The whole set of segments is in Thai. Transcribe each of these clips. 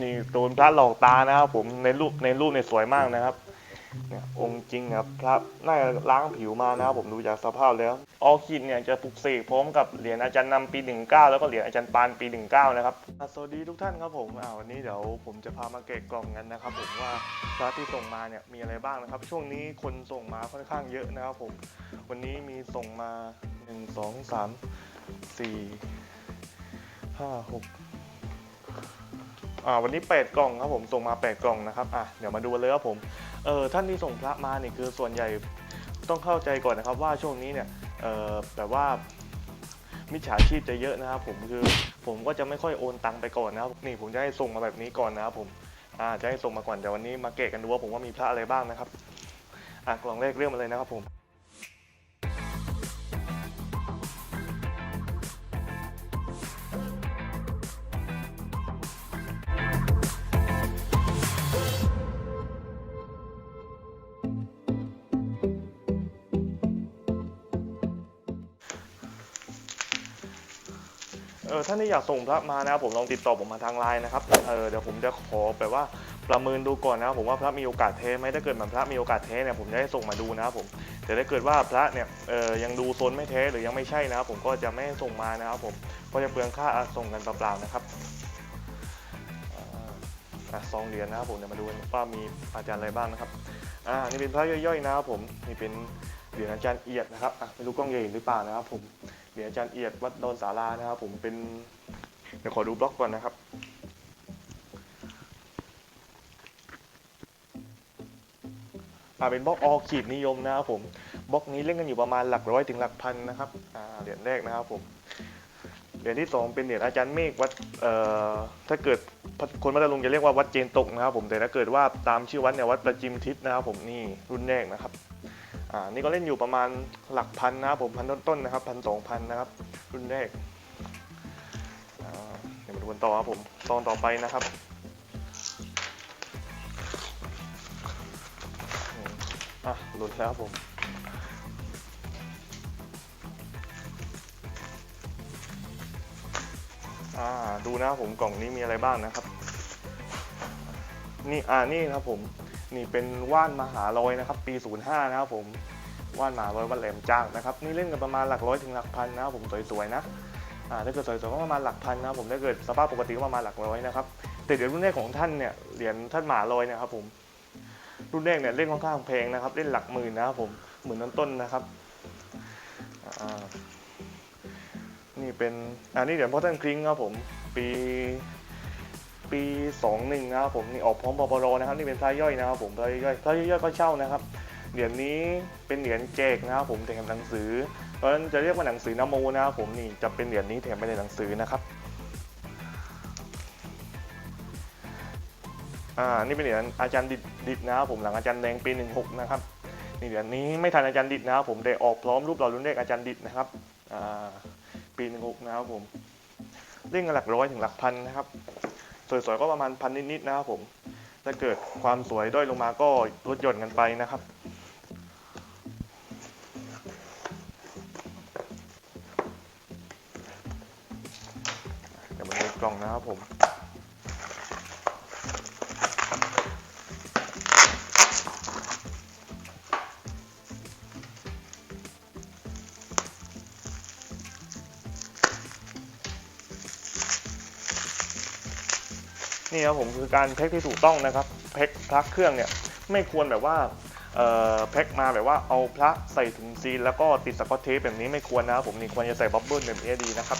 นี่โดนพระหลอกตานะครับ ผมในรูปในรูปเนี่ยสวยมากนะครับเนี่ยองค์จริงครับพระน่าจะล้างผิวมานะครับผมดูจากสภาพแล้ว ออคิดเนี่ยจะปลุกเสกพร้อมกับเหรียญอาจารย์นำปี 19 แล้วก็เหรียญอาจารย์ปานปี 19 นะครับสวัสดีทุกท่านครับผมอ่าวันนี้เดี๋ยวผมจะพามาเกะกล่องกันนะครับ ผมว่าพระที่ส่งมาเนี่ยมีอะไรบ้างนะครับ ช่วงนี้คนส่งมาค่อนข้างเยอะนะครับผมวันนี้มีส่งมา 1 2 3 4 5 6 อ่าวันนี้แปดกล่องครับผมส่งมาแปดกล่องนะครับอะเดี๋ยวมาดูเลยครับผมเออท่านที่ส่งพระมาเนี่ยคือส่วนใหญ่ต้องเข้าใจก่อนนะครับว่าช่วงนี้เนี่ยเออแบบว่ามิจฉาชีพจะเยอะนะครับผมคือผมก็จะไม่ค่อยโอนตังไปก่อนนะครับนี่ผมจะให้ส่งมาแบบนี้ก่อนนะครับผมอ่าจะให้ส่งมาก่อนเดี๋ยววันนี้มาเกะกันดูว่าผมว่ามีพระอะไรบ้างนะครับอะกล่องแรกเริ่อมมาเลยนะครับผม ออท่านที่อยากส่งพระมานะครับผมลองติดต่อผมมาทางไลน์นะครับเออเดี๋ยวผมจะขอแบบว่าประเมินดูก่อนนะครับผมว่าพระมีโอกาสเทไหมถ้าเกิดมันพระมีโอกาสเทเนี่ยผมจะให้ส่งมาดูนะครับผมแต่ถ้าเกิดว่าพระเนี่ยเออยังดูโซนไม่เทหรือยังไม่ใช่นะครับผมก็จะไม่ส่งมานะครับผมเพราะจะเปลืองค่าส่งกันเปล่าๆนะครับอะซองเหรียญนะครับผมเดี๋ยวมาดูว่ามีอาจารย์อะไรบ้างนะครับอ่านี่เป็นพระย่อยๆนะครับผมนี่เป็นเหรียญอาจารย์เอียดนะครับอะไม่รู้กล้องใหญ่หรือเปล่านะครับผม เหรียญอาจารย์เอียดวัดโดนสารานะครับ ผมเป็นเดี๋ยวขอดูบล็อกก่อนนะครับ่าเป็นบล็อกออขีดนิยมนะครับผมบล็อกนี้เล่นกันอยู่ประมาณหลักร้อยถึงหลักพันนะครับอ่าเหรียญแรกนะครับผมเหรียญที่สองเป็นเหรียญอาจารย์เมฆวัดเอ่อถ้าเกิดคนพัทลุงจะเรียกว่าวัดเจนตกนะครับผมแต่ถ้าเกิดว่าตามชื่อวัดเนี่ยวัดประจิมทิศนะครับผมนี่รุ่นแรกนะครับ อ่านี่ก็เล่นอยู่ประมาณหลักพันนะครับผมพันต้นๆนะครับพันสองพันนะครับรุ่นแรกเดี๋ยวมาดูกันต่อครับผมซองต่อไปนะครับอะหลุดแล้วครับผมอ่าดูนะครับผมกล่องนี้มีอะไรบ้างนะครับ นี่อ่านี่ครับผม นี่เป็นว่านมหาลอยนะครับ ปี 05 นะครับผมว่านมหาลอยวัดแหลมจ้างนะครับนี่เล่นกันประมาณหลักร้อยถึงหลักพันนะครับผมสวยๆนะอ่าถ้าเกิดสวยๆก็ประมาณหลักพันนะครับผมถ้าเกิดสภาพปกติก็ประมาณหลักร้อยนะครับแต่เดี๋ยวรุ่นแรกของท่านเนี่ยเหรียญท่านมหาลอยเนะครับผมรุ่นแรกเนี่ยเล่นค่อนข้างแพงนะครับ เล่นหลักหมื่นนะครับผมหมื่นต้นๆนะครับนี่เป็นอ่านี่เหรียญพ่อท่านคริงครับผมปี ปี 21 นะครับผมนี่ออกพร้อมปปรนะครับนี่เป็นพระย่อยนะครับผมพระย่อยพระย่อยก็เช่านะครับเหรียญนี้เป็นเหรียญแจกนะครับผมแถมหนังสือเพราะฉะนั้นจะเรียกว่าหนังสือนโมนะครับผมนี่จะเป็นเหรียญนี้แถมไปในหนังสือนะครับอ่านี่เป็นเหรียญอาจารย์ดิดดิดนะครับผมหลังอาจารย์แดงปี 16 นะครับนี่เหรียญนี้ไม่ทันอาจารย์ดิดนะครับผมได้ออกพร้อมรูปหล่อรุ่นเลขอาจารย์ดิดนะครับอ่าปี 16 นะครับผมเล่นกันหลักร้อยถึงหลักพันนะครับ สวยๆก็ประมาณพันนิดๆนะครับผมถ้าเกิดความสวยด้อยลงมาก็ลดหย่อนกันไปนะครับเดี๋ยวมาดูกล่องนะครับผม นี่ครับผมคือการแพ็คที่ถูกต้องนะครับแพ็คพระเครื่องเนี่ยไม่ควรแบบว่าแพ็คมาแบบว่าเอาพระใส่ถุงซีลแล้วก็ติดสกอตเทปแบบนี้ไม่ควรนะครับผมนี่ควรจะใส่บับเบิ้ลแบบนี้ดีนะครับ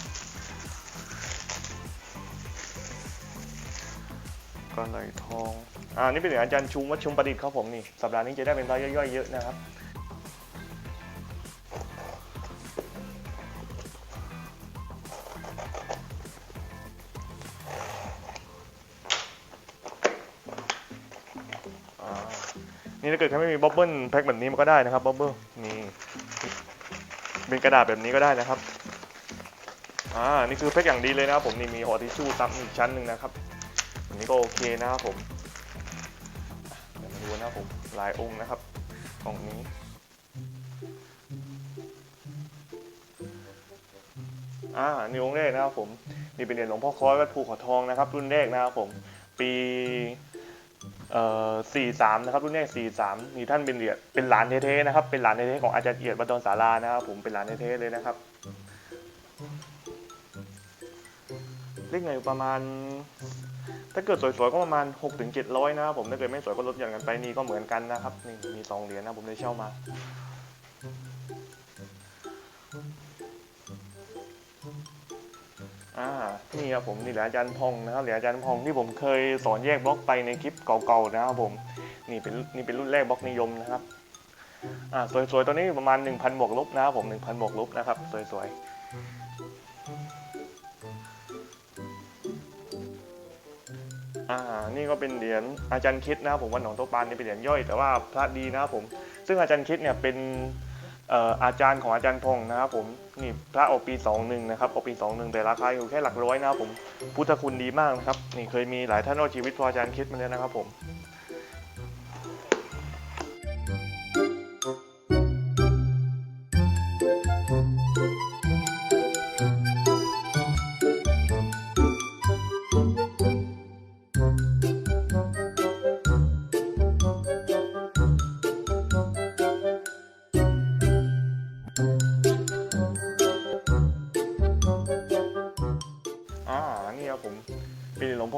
ก็เลยทองอ่านี่เป็นเหรียอาจารย์ชูวัดชุมประดิษฐ์ครับผมนี่สัปดาห์นี้จะได้เป็นพระย่อยๆเยอะนะครับ นี่ถ้าเกิดใครไม่มีบับเบิ้ลแพ็คแบบนี้มันก็ได้นะครับบับเบิ้ลนี่เป็นกระดาษแบบนี้ก็ได้นะครับอ่านี่คือแพ็คอย่างดีเลยนะครับผมนี่มีห่อทิชชู่ซับอีกชั้นหนึ่งนะครับอันนี้ก็โอเคนะครับผมเดี๋ยวมาดูนะครับผมลายองค์นะครับกล่องนี้อ่านี่องค์แรกนะครับผมนี่เป็นเหรียญหลวงพ่อคอยวัดภูขาทองนะครับ รุ่นแรกนะครับผมปี เอ่อ43นะครับรุ่นแรกสี่สามมีท่านเป็นเหรียญเป็นหลานเท่ๆนะครับ เป็นหลานเท่ๆของอาจารย์เอียดบัตรสารานะครับผมเป็นหลานเท่ๆเลยนะครับเลขเงินประมาณ ถ้าเกิดสวยๆก็ประมาณ6ถึง700นะครับผมถ้าเกิดไม่สวยก็ลดหย่อนกันไปนี่ก็เหมือนกันนะครับนี่มีสองเหรียญนะผมได้เช่ามา อ่านี่ครับผมนี่เหรียญอาจารย์พองนะครับเหรียญอาจารย์พองที่ผมเคยสอนแยกบล็อกไปในคลิปเก่าๆนะครับผมนี่เป็นนี่เป็นรุ่นแรกบล็อกนิยมนะครับอ่าสวยๆตัวนี้ประมาณ 1,000บวกลบนะครับผม1,000บวกลบนะครับสวยๆอ่านี่ก็เป็นเหรียญอาจารย์คิดนะครับผมว่าหนองโตปานนี่เป็นเหรียญย่อยแต่ว่าพระดีนะครับผม ซึ่งอาจารย์คิดเนี่ยเป็น อาจารย์ของอาจารย์พงศ์นะครับผมนี่พระออกปี 21 นะครับออกปี 21 แต่ราคาอยู่แค่หลักร้อยนะครับผมพุทธคุณดีมากนะครับนี่เคยมีหลายท่านเอาชีวิตพระอาจารย์คิดมาแล้วนะครับผม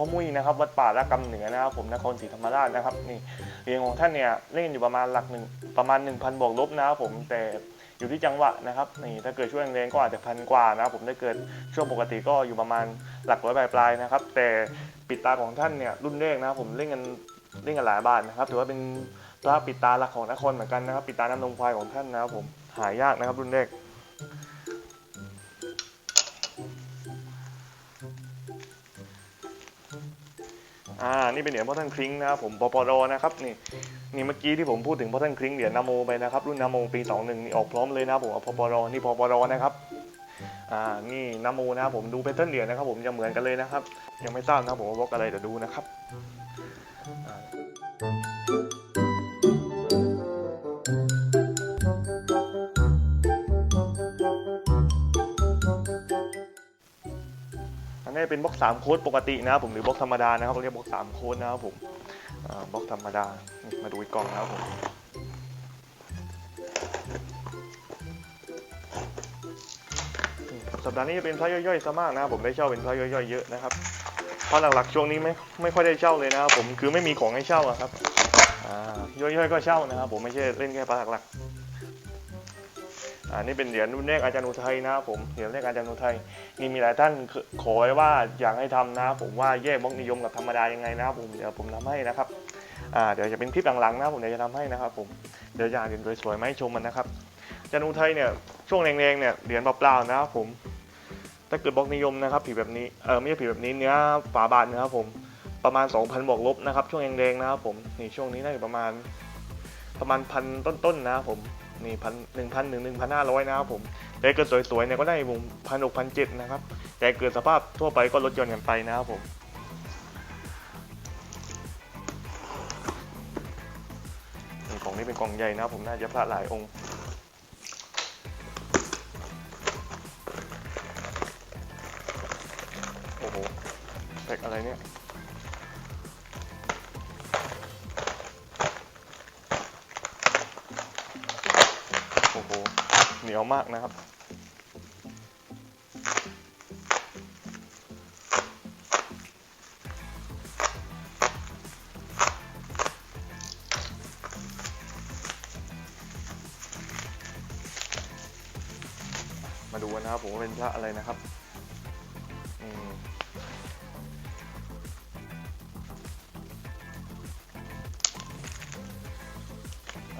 อมุ้ยนะครับวัดป่าละกำเหนือนะครับผมนครศรีธรรมราชนะครับนี่เหรียญของท่านเนี่ยเล่นอยู่ประมาณหลักหนึ่งประมาณ 1,000บวกลบนะครับผมแต่อยู่ที่จังหวะนะครับนี่ถ้าเกิดช่วงแรงก็อาจจะพันกว่านะครับผมถ้าเกิดช่วงปกติก็อยู่ประมาณหลักร้อยปลายๆนะครับแต่ปิดตาของท่านเนี่ยรุ่นแรกนะครับผมเล่นกันเล่นกันหลายบาทนะครับถือว่าเป็นพระปิดตาหลักของนครเหมือนกันนะครับ ปิดตาน้ำนมควายของท่านนะครับผมหายากนะครับรุ่นแรก อ่า นี่เป็นเหรียญพ่อท่านคริ้งนะครับผมปปรนะครับนี่นี่เมื่อกี้ที่ผมพูดถึงพ่อท่านคริ้งเหรียญนาโมไปนะครับรุ่นนาโมปี 21นี่ออกพร้อมเลยนะครับผมเอาปปรนี่ปปรนะครับอ่านี่นาโมนะครับผมดูเพทเทิร์นเหรียญนะครับผมจะเหมือนกันเลยนะครับ ยังไม่ทราบนะผมว่าบล็อกอะไรเดี๋ยวดูนะครับ อันนี้เป็นบล็อกสามโค้ดปกตินะครับผมหรือบล็อกธรรมดานะครับเขาเรียกบล็อกสามโค้ดนะครับผมบล็อกธรรมดามาดูอีกกล่องนะครับผมสัปดาห์นี้จะเป็นพระย่อยๆซะมากนะครับผมได้เช่าเป็นพระย่อยๆเยอะนะครับเพราะหลักๆช่วงนี้ไม่ไม่ค่อยได้เช่าเลยนะครับผมคือไม่มีของให้เช่าครับย่อยๆก็เช่านะครับผมไม่ใช่เล่นแค่พระหลักๆ อ่านี่เป็นเหรียญรุ่นแรกอาจารย์อุทัยนะครับผมเหรียญแรกอาจารย์อุทัยนี่มีหลายท่านขอไว้ว่าอยากให้ทำนะครับผมว่าแยกบล็อกนิยมกับธรรมดายังไงนะครับผมเดี๋ยวผมทำให้นะครับอ่าเดี๋ยวจะเป็นคลิปหลังๆนะผมเดี๋ยวจะทำให้นะครับผมเดี๋ยวอยากเห็นสวยๆไหมให้ชมมันนะครับจันอุทัยเนี่ยช่วงแรงๆเนี่ยเหรียญเปล่าๆนะครับผมถ้าเกิดบล็อกนิยมนะครับผิวแบบนี้เออไม่ใช่ผิวแบบนี้เนื้อฝาบาทนะครับผมประมาณ 2,000บวกลบนะครับช่วงแรงๆนะครับผมนี่ช่วงนี้น่าจะประมาณประมาณพันต้นๆนะครับผม นี่พันหนึ่งพันหนึ่งหนึ่งพันห้าร้อยนะครับผมแต่เกิดสวยๆเนี่ยก็ได้ผมพันหกพันเจ็ดนะครับ แต่เกิดสภาพทั่วไปก็ลดหย่อนกันไปนะครับผมกล่องนี้เป็นกล่องใหญ่นะผมน่าจะพระหลายองค์โอ้โหแพ็กอะไรเนี่ย โอ้โห เหนียวมากนะครับ มาดูนนะครับผมว่าเป็นพระอะไรนะครับ อืม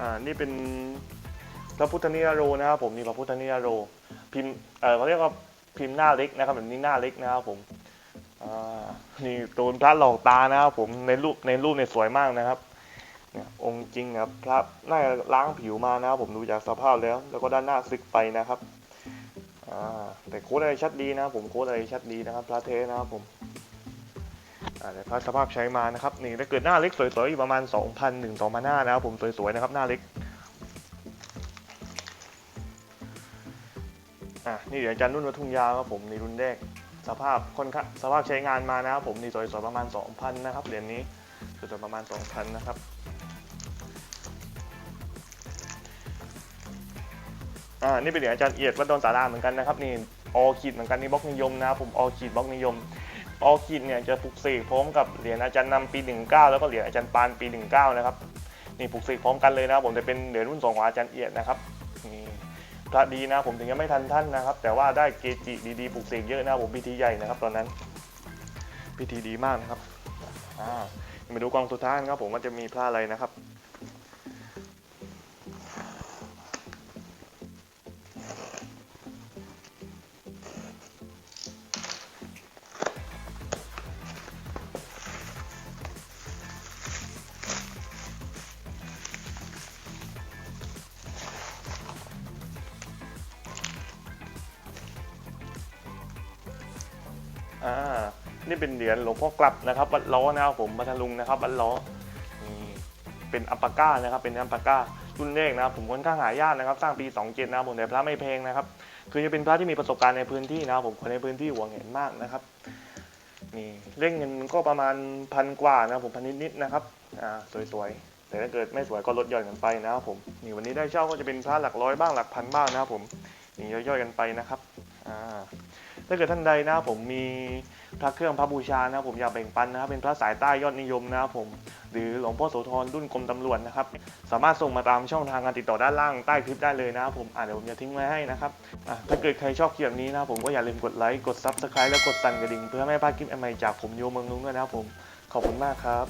อ่า นี่เป็น พระพุทธนิยโรนะครับผมนี่พระพุทธนิยโรพิมพ์เออเขาเรียกว่าพิมพ์หน้าเล็กนะครับแบบนี้หน้าเล็กนะครับผมนี่ตูนพระหลอกตานะครับผมในรูปในรูปเนี่ยสวยมากนะครับเนี่ยองค์จริงนะครับพระน่าจะล้างผิวมานะครับผมดูจากสภาพแล้ว แล้วก็ด้านหน้าซึกไปนะครับอ่าแต่โค้ดอะไรชัดดีนะครับผมโค้ดอะไรชัดดีนะครับพระเทนะครับผมแต่พระสภาพใช้มานะครับนี่ถ้าเกิดหน้าเล็กสวยๆอยู่ประมาณ 2,000ถึง2,500นะครับผมสวยๆนะครับหน้าเล็ก อะนี่เดี๋ยวอาจารย์นุ่นวัดทุ่งยาวครับผมในรุ่นแรกสภาพค่อนข้างสภาพใช้งานมานะครับผมนี่สวยๆประมาณ 2,000 นะครับเหรียญนี้สวยๆประมาณ 2,000 นะครับอ่านี่เป็นเหรียญอาจารย์เอียดวัดดอนสาราเหมือนกันนะครับนี่ออคิดเหมือนกันนี่บล็อกนิยมนะครับผมออคิดบล็อกนิยมออคิดเนี่ยจะปลุกเสกพร้อมกับเหรียญอาจารย์นำปี 19 แล้วก็เหรียญอาจารย์ปานปี 19 นะครับนี่ปลุกเสกพร้อมกันเลยนะครับผมจะเป็นเหรียญรุ่นสองของอาจารย์เอียดนะครับนี่ พระดีนะผมถึงยังไม่ทันท่านนะครับ แต่ว่าได้เกจิดีๆปลุกเสกเยอะนะผมพิธีใหญ่นะครับ ตอนนั้น พิธีดีมากนะครับอ่ามาดูกองสุดท้ายนะครับ ผมว่าจะมีพระอะไรนะครับ นี่เป็นเหรียญหลวงพ่อกลับนะครับวัดล้อนะครับผมพัทลุงนะครับวัดล้อนี่เป็นอัปปาก้านะครับ เป็นอัปปาก้ารุ่นเลขนะครับผมค่อนข้างหายากนะครับ สร้างปี 27 นะครับผมแต่พระไม่แพงนะครับ คือจะเป็นพระที่มีประสบการณ์ในพื้นที่นะครับผมคนในพื้นที่หวงเห็นมากนะครับนี่เล่งเงินก็ประมาณพันกว่านะครับผมพันนิดๆนะครับอ่าสวยๆแต่ถ้าเกิดไม่สวยก็ลดหย่อนกันไปนะครับผมนี่วันนี้ได้เช่าก็จะเป็นพระหลักร้อยบ้างหลักพันบ้างนะครับผมนี่ย่อยๆกันไปนะครับอ่าถ้าเกิดท่านใดนะครับผมมี พระเครื่องพระบูชานะครับผมอยากแบ่งปันนะครับเป็นพระสายใต้ยอดนิยมนะครับผมหรือหลวงพ่อโสธรรุ่นกรมตำรวจนะครับสามารถส่งมาตามช่องทางการติดต่อด้านล่างใต้คลิปได้เลยนะครับผมอ่าเดี๋ยวผมจะทิ้งไว้ให้นะครับอะถ้าเกิดใครชอบคลิปนี้นะครับผมก็อย่าลืมกดไลค์กดซับสไครต์แล้วกดสั่นกระดิ่งเพื่อไม่พลาดคลิปใหม่จากผมโยเมืองลุงด้วยนะครับผมขอบคุณมากครับ